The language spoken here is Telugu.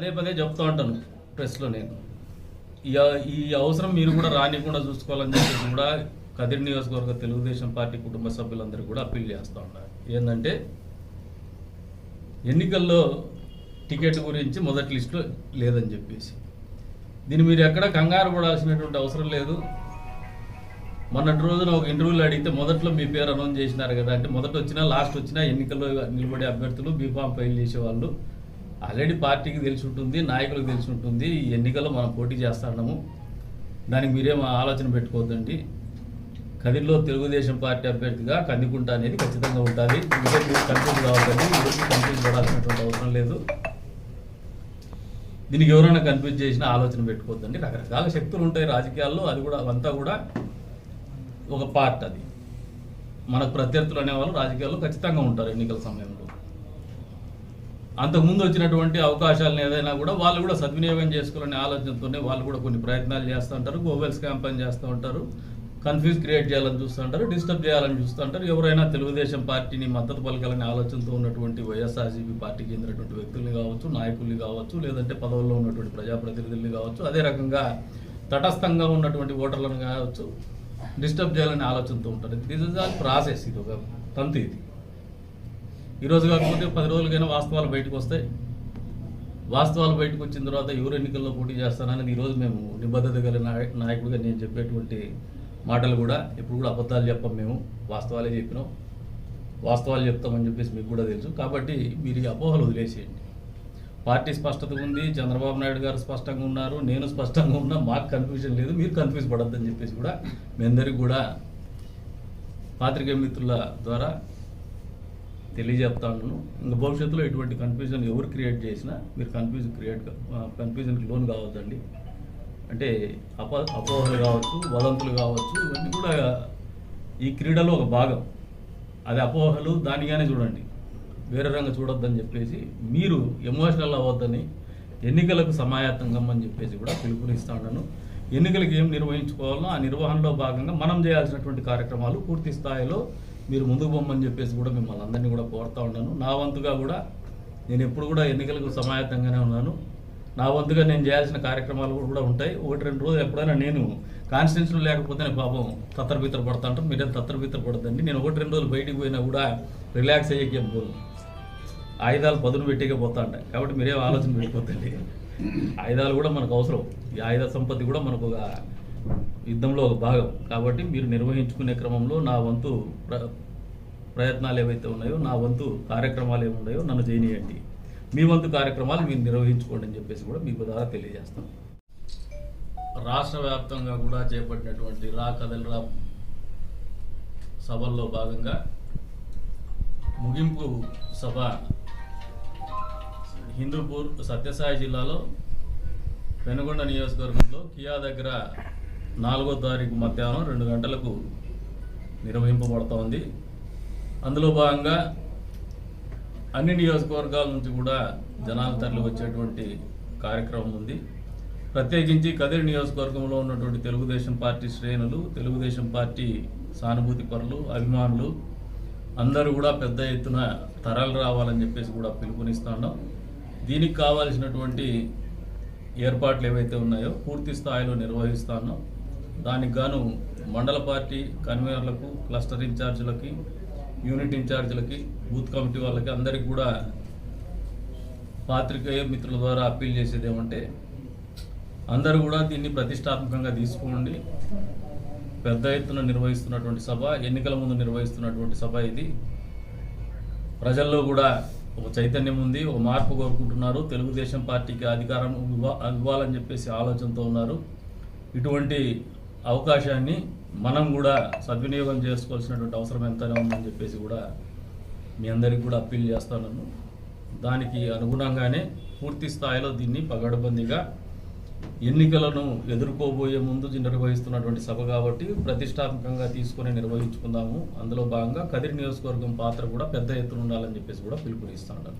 పదే పదే చెప్తూ ఉంటాను ప్రెస్లో నేను. ఈ ఈ అవసరం మీరు కూడా రానికుండా చూసుకోవాలని చెప్పి కూడా కదిరి నియోజకవర్గ తెలుగుదేశం పార్టీ కుటుంబ సభ్యులందరూ కూడా అప్పీల్ చేస్తూ ఉన్నారు. ఏంటంటే ఎన్నికల్లో టికెట్ గురించి మొదటి లిస్టులో లేదని చెప్పేసి. దీన్ని మీరు ఎక్కడ కంగారు పడాల్సినటువంటి అవసరం లేదు. మొన్నటి రోజున ఒక ఇంటర్వ్యూలో అడిగితే మొదట్లో మీ పేరు అనౌన్స్ చేసినారు కదా అంటే మొదట వచ్చినా లాస్ట్ వచ్చినా ఎన్నికల్లో నిలబడే అభ్యర్థులు బీఫామ్ ఫైల్ చేసేవాళ్ళు. ఆల్రెడీ పార్టీకి తెలిసి ఉంటుంది నాయకులకు తెలిసి ఉంటుంది ఈ ఎన్నికల్లో మనం పోటీ చేస్తున్నాము దానికి మీరేం ఆలోచన పెట్టుకోవద్దండి. కదిరిలో తెలుగుదేశం పార్టీ అభ్యర్థిగా కందికుంట అనేది ఖచ్చితంగా ఉంటుంది ఇదే మీరు కన్ఫ్యూజ్ కావద్దండి ఎవరికి కన్ఫ్యూజ్ పడాల్సినటువంటి అవసరం లేదు. దీనికి ఎవరైనా కన్ఫ్యూజ్ చేసిన ఆలోచన పెట్టుకోవద్దండి. రకరకాల శక్తులు ఉంటాయి రాజకీయాల్లో. అది కూడా అంతా కూడా ఒక పార్ట్ అది. మనకు ప్రత్యర్థులు అనేవాళ్ళు రాజకీయాల్లో ఖచ్చితంగా ఉంటారు ఎన్నికల సమయంలో. అంతకుముందు వచ్చినటువంటి అవకాశాలను ఏదైనా కూడా వాళ్ళు కూడా సద్వినియోగం చేసుకోవాలనే ఆలోచనతోనే వాళ్ళు కూడా కొన్ని ప్రయత్నాలు చేస్తూ ఉంటారు గోవెల్స్ క్యాంపెయిన్ చేస్తూ ఉంటారు కన్ఫ్యూజ్ క్రియేట్ చేయాలని చూస్తూ ఉంటారు డిస్టర్బ్ చేయాలని చూస్తూ ఉంటారు. ఎవరైనా తెలుగుదేశం పార్టీని మద్దతు పలకాలనే ఆలోచనతో ఉన్నటువంటి వైఎస్ఆర్సీపీ పార్టీకి చెందినటువంటి వ్యక్తుల్ని కావచ్చు నాయకుల్ని కావచ్చు లేదంటే పదవుల్లో ఉన్నటువంటి ప్రజాప్రతినిధుల్ని కావచ్చు అదే రకంగా తటస్థంగా ఉన్నటువంటి ఓటర్లను కావచ్చు డిస్టర్బ్ చేయాలనే ఆలోచనతో ఉంటారు. దిస్ ఇస్ ఆల్ ప్రాసెస్ ఇది ఒక తంతు ఇది. ఈరోజు కాకపోతే పది రోజులకైనా వాస్తవాలు బయటకు వస్తాయి. వాస్తవాలు బయటకు వచ్చిన తర్వాత ఎవరు ఎన్నికల్లో పోటీ చేస్తానని ఈరోజు మేము నిబద్ధత గల నాయకుడిగా నేను చెప్పేటువంటి మాటలు కూడా ఇప్పుడు కూడా అబద్ధాలు చెప్పం మేము. వాస్తవాలే చెప్పినాం. వాస్తవాలు చెప్తామని చెప్పేసి మీకు కూడా తెలుసు. కాబట్టి మీరు ఈ అపోహలు వదిలేసేయండి. పార్టీ స్పష్టత ఉంది. చంద్రబాబు నాయుడు గారు స్పష్టంగా ఉన్నారు. నేను స్పష్టంగా ఉన్నా మాకు కన్ఫ్యూజన్ లేదు. మీరు కన్ఫ్యూజ్ పడద్దని చెప్పేసి కూడా మీ అందరికీ కూడా పాత్రికేయ మిత్రుల ద్వారా తెలియజేస్తా ఇంకా భవిష్యత్తులో ఎటువంటి కన్ఫ్యూజన్ ఎవరు క్రియేట్ చేసినా మీరు కన్ఫ్యూజ్ క్రియేట్ కన్ఫ్యూజన్కి లోన్ కావద్దండి. అంటే అప అపోహలు కావచ్చు వదంతులు కావచ్చు ఇవన్నీ కూడా ఈ క్రీడలో ఒక భాగం. అది అపోహలు దానిగానే చూడండి. వేరే రంగం చూడొద్దని చెప్పేసి మీరు ఎమోషనల్ అవ్వద్దని ఎన్నికలకు సమాయత్తం కమ్మని చెప్పేసి కూడా పిలుపునిస్తా ఉన్నాను. ఎన్నికలకు ఏం నిర్వహించుకోవాలో ఆ నిర్వహణలో భాగంగా మనం చేయాల్సినటువంటి కార్యక్రమాలు పూర్తి స్థాయిలో మీరు ముందుకు పొమ్మని చెప్పేసి కూడా మిమ్మల్ని అందరినీ కూడా కోరుతా ఉన్నాను. నా వంతుగా కూడా నేను ఎప్పుడు కూడా ఎన్నికలకు సమాయత్తంగానే ఉన్నాను. నా వంతుగా నేను చేయాల్సిన కార్యక్రమాలు కూడా ఉంటాయి. ఒకటి రెండు రోజులు ఎప్పుడైనా నేను కాన్స్టిట్యూన్సీలో లేకపోతే నేను పాపం తత్తరబిత్తర పడతా ఉంటాను మీరేం తత్తరబిత్తర పడద్దండి. నేను ఒకటి రెండు రోజులు బయటికి పోయినా కూడా రిలాక్స్ అయ్యేకేం పోను ఆయుధాలు పదును పెట్టేకే పోతా ఉంటాయి. కాబట్టి మీరేం ఆలోచన పెట్టుకోవద్దండి ఆయుధాలు కూడా మనకు అవసరం. ఈ ఆయుధ సంపత్తి కూడా మనకు ఒక యుద్ధంలో ఒక భాగం. కాబట్టి మీరు నిర్వహించుకునే క్రమంలో నా వంతు ప్ర ప్రయత్నాలు ఏవైతే ఉన్నాయో నా వంతు కార్యక్రమాలు ఏమి ఉన్నాయో నన్ను చేయనీయండి మీ వంతు కార్యక్రమాలు మీరు నిర్వహించుకోండి అని చెప్పేసి కూడా మీకు ద్వారా తెలియజేస్తాం. రాష్ట్ర వ్యాప్తంగా కూడా చేపట్టినటువంటి రా కదల్ రా సభల్లో భాగంగా ముగింపు సభ హిందూపూర్ సత్యసాయి జిల్లాలో పెనుగొండ నియోజకవర్గంలో కియా దగ్గర నాలుగో తారీఖు మధ్యాహ్నం రెండు గంటలకు నిర్వహింపబడుతోంది. అందులో భాగంగా అన్ని నియోజకవర్గాల నుంచి కూడా జనాలు తరలి వచ్చేటువంటి కార్యక్రమం ఉంది. ప్రత్యేకించి కదిరి నియోజకవర్గంలో ఉన్నటువంటి తెలుగుదేశం పార్టీ శ్రేణులు తెలుగుదేశం పార్టీ సానుభూతి పరులు అభిమానులు అందరూ కూడా పెద్ద ఎత్తున తరాలు రావాలని చెప్పేసి కూడా పిలుపునిస్తున్నాం దీనికి కావాల్సినటువంటి ఏర్పాట్లు ఏవైతే ఉన్నాయో పూర్తి స్థాయిలో నిర్వహిస్తాను దానికి గాను మండల పార్టీ కన్వీనర్లకు క్లస్టర్ ఇన్ఛార్జీలకి యూనిట్ ఇన్ఛార్జీలకి బూత్ కమిటీ వాళ్ళకి అందరికి కూడా పాత్రికేయ మిత్రుల ద్వారా అప్పీల్ చేసేది ఏమంటే అందరూ కూడా దీన్ని ప్రతిష్టాత్మకంగా తీసుకోండి. పెద్ద ఎత్తున నిర్వహిస్తున్నటువంటి సభ ఎన్నికల ముందు నిర్వహిస్తున్నటువంటి సభ ఇది. ప్రజల్లో కూడా ఒక చైతన్యం ఉంది ఒక మార్పు కోరుకుంటున్నారు. తెలుగుదేశం పార్టీకి అధికారం ఇవ్వాలని చెప్పేసి ఆలోచనతో ఉన్నారు. ఇటువంటి అవకాశాన్ని మనం కూడా సద్వినియోగం చేసుకోవాల్సినటువంటి అవసరం ఎంతైనా ఉందని చెప్పేసి కూడా మీ అందరికీ కూడా అప్పీల్ చేస్తాను దానికి అనుగుణంగానే పూర్తి స్థాయిలో దీన్ని పగడబందిగా ఎన్నికలను ఎదుర్కోబోయే ముందు నిర్వహిస్తున్నటువంటి సభ కాబట్టి ప్రతిష్టాత్మకంగా తీసుకొని నిర్వహించుకుందాము. అందులో భాగంగా కదిరి నియోజకవర్గం పాత్ర కూడా పెద్ద ఎత్తున ఉండాలని చెప్పేసి కూడా పిలుపునిస్తాను